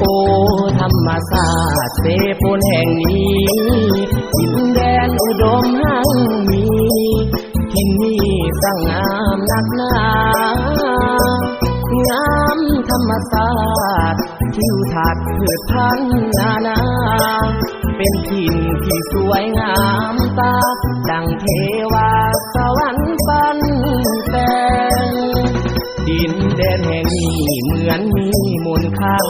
โอ้ธรรมศาติ เสพนแห่งนี้ดินแดนอุดมหั่งมีที่นี่สงงามนักหนางามธรรมศาสตร์ทิวทัศน์พืชพันธุ์นานา เป็นถิ่นที่สวยงามตาดังเทวา นแห่เหมือนมีมนต์คัง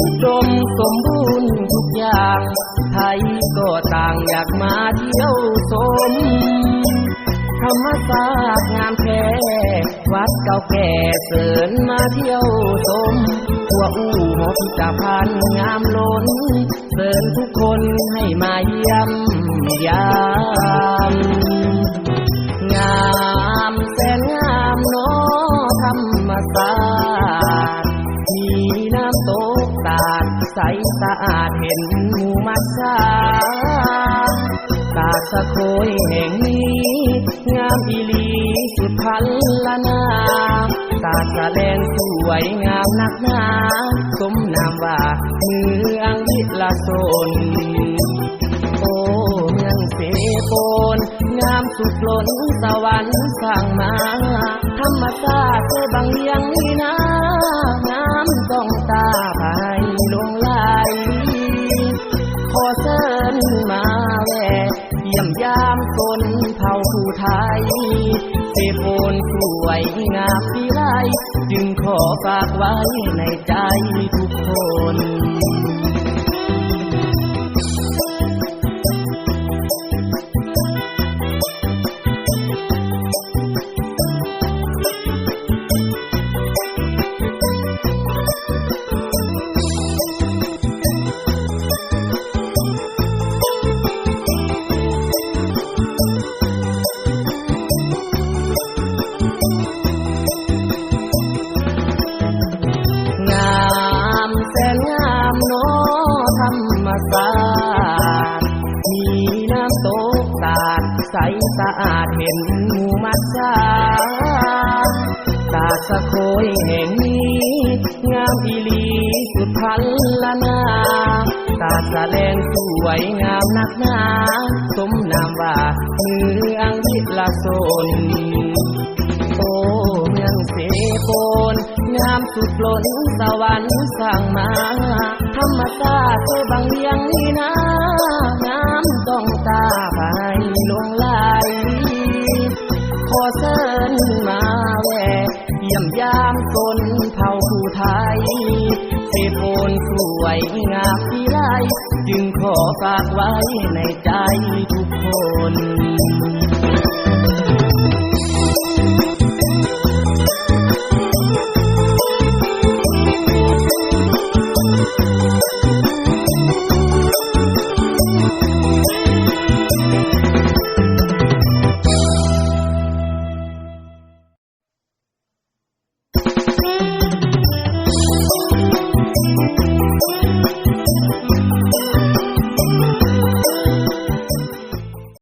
อุดมสมบูรณ์ทุกอย่าง ไทยก็ต่างอยากมาเที่ยวชมธรรมศาสตร์งามแท้วัดเก่าแก่เสริญมาเที่ยวชมหัวอู้หอพิจาพันงามล้นเชิญทุกคนให้มาเยี่ยมยามงาม อาดเห็นหมู่มัดสาตาสะโคยแห่งนี้ งามอีลีสุดพันละนา ตาสะแลงสวยงามนักหนาสมนามว่าเมืองวิลาโซนโอ้เมืองเสโปนงามสุดล้นสวรรค์สั่งมา ธรรมชาติเคยบางเลียงนี่นะ นมาแวเยี่ยมยามคนเผ่าผู้ไทยเสโปนสวยงามที่ไรจึงขอฝากไว้ในใจทุกคน ใสสะอาดเห็นหมูมัดสาตาสะโคยแห่งนี้ งามอีลีสุดพันละนา ตาสะแลงสวยงามนักหนาสมนามว่าเมืองวิลาโซน สุดล้นสวรรค์สร้างมา ธรรมชาติเคยบางเลียงนี่นะงามต้องตาภายลงไหลขอเชิญมาแวะเยี่ยมยามตนเผ่าผู้ไทยเสโปนสวยงามที่ไรจึงขอฝากไว้ในใจทุก